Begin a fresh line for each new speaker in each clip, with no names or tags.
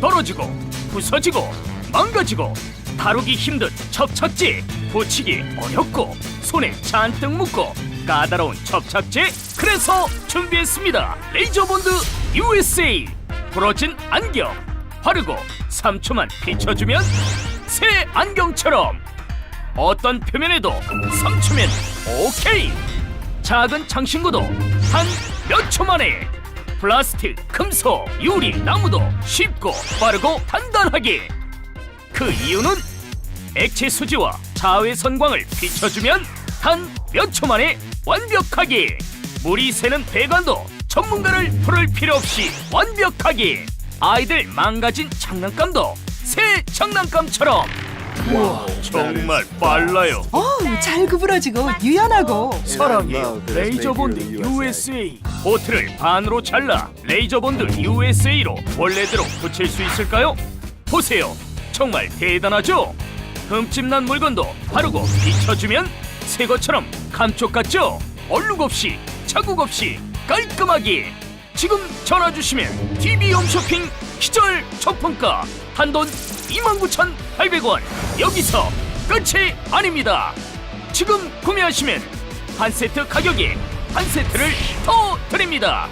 떨어지고 부서지고 망가지고 다루기 힘든 접착제 고치기 어렵고 손에 잔뜩 묻고 까다로운 접착제 그래서 준비했습니다. 레이저본드 USA. 부러진 안경 바르고 3초만 비춰주면 새 안경처럼. 어떤 표면에도 3초면 오케이. 작은 창신구도 한몇초 만에 플라스틱, 금속, 유리, 나무도 쉽고 빠르고 단단하게. 그 이유는 액체 수지와 자외선광을 비춰주면 단 몇 초 만에 완벽하게 물이 새는 배관도 전문가를 부를 필요 없이 완벽하게. 아이들 망가진 장난감도 새 장난감처럼 우와 정말 빨라요.
어우, 잘 구부러지고 유연하고.
사랑해요 레이저 본드 USA. 보트를 반으로 잘라 레이저 본드 USA로 원래대로 붙일 수 있을까요? 보세요. 정말 대단하죠? 흠집난 물건도 바르고 비춰주면 새 것처럼 감쪽 같죠? 얼룩 없이 자국 없이 깔끔하게. 지금 전화 주시면 TV 홈쇼핑 기절 초품가 단돈 29,800원 여기서 끝이 아닙니다 지금 구매하시면 한 세트 가격에 한 세트를 더 드립니다.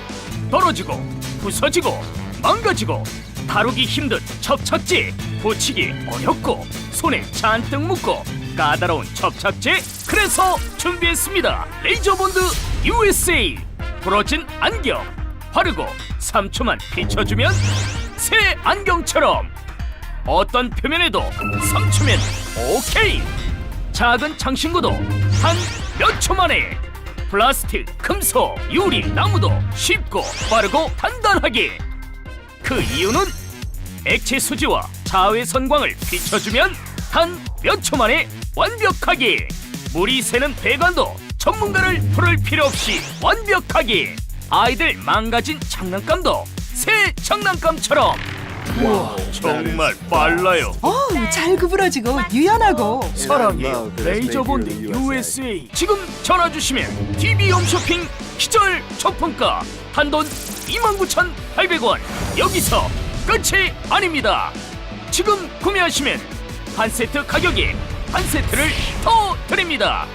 떨어지고 부서지고 망가지고 다루기 힘든 접착제 고치기 어렵고 손에 잔뜩 묻고 까다로운 접착제 그래서 준비했습니다. 레이저본드 USA 부러진 안경 바르고 3초만 비춰주면 새 안경처럼. 어떤 표면에도 3초면 오케이. 작은 창신구도 한 몇 초 만에 플라스틱, 금속, 유리, 나무도 쉽고 빠르고 단단하게. 그 이유는 액체 수지와 자외선광을 비춰주면 단 몇 초 만에 완벽하게. 물이 새는 배관도 전문가를 부를 필요 없이 완벽하게. 아이들 망가진 장난감도 새 장난감처럼. 우와 정말 빨라요.
어우, 잘 구부러지고 유연하고.
사랑해요 레이저본드 USA. 지금 전화 주시면 TV 홈쇼핑 기절 초품가. 단돈 29,800원. 여기서 끝이 아닙니다. 지금 구매하시면 한 세트 가격에 한 세트를 더 드립니다.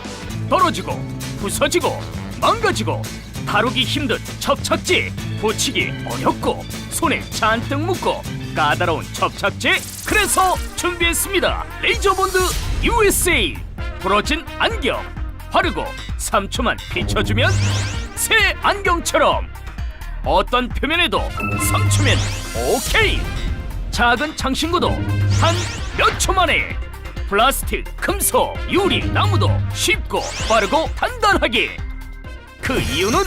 떨어지고 부서지고 망가지고 다루기 힘든 접착제 고치기 어렵고 손에 잔뜩 묻고 까다로운 접착제 그래서 준비했습니다. 레이저본드 USA 부러진 안경. 바르고 3초만 비춰주면 새 안경처럼. 어떤 표면에도 3초면 오케이. 작은 창신구도 한 몇 초 만에 플라스틱, 금속, 유리, 나무도 쉽고 빠르고 단단하게. 그 이유는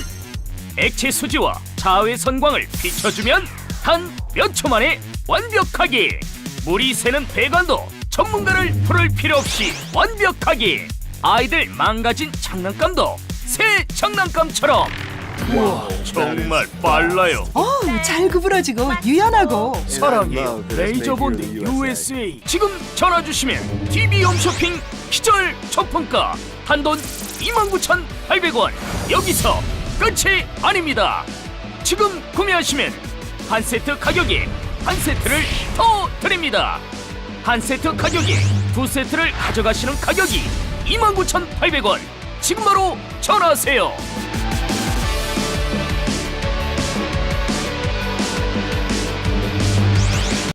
액체 수지와 자외선광을 비춰주면 단 몇 초 만에 완벽하게 물이 새는 배관도 전문가를 부를 필요 없이 완벽하게 아이들 망가진 장난감도 새 장난감처럼. 우와 정말 빨라요.
어우, 잘 구부러지고 유연하고.
사랑해요 레이저본드 USA. 지금 전화 주시면 TV 홈쇼핑 기절 초품가. 단돈 29,800원. 여기서 끝이 아닙니다 지금 구매하시면 한 세트 가격에 한 세트를 더 드립니다. 한 세트 가격에 두 세트를 가져가시는 가격이 29,800원. 지금 바로 전화하세요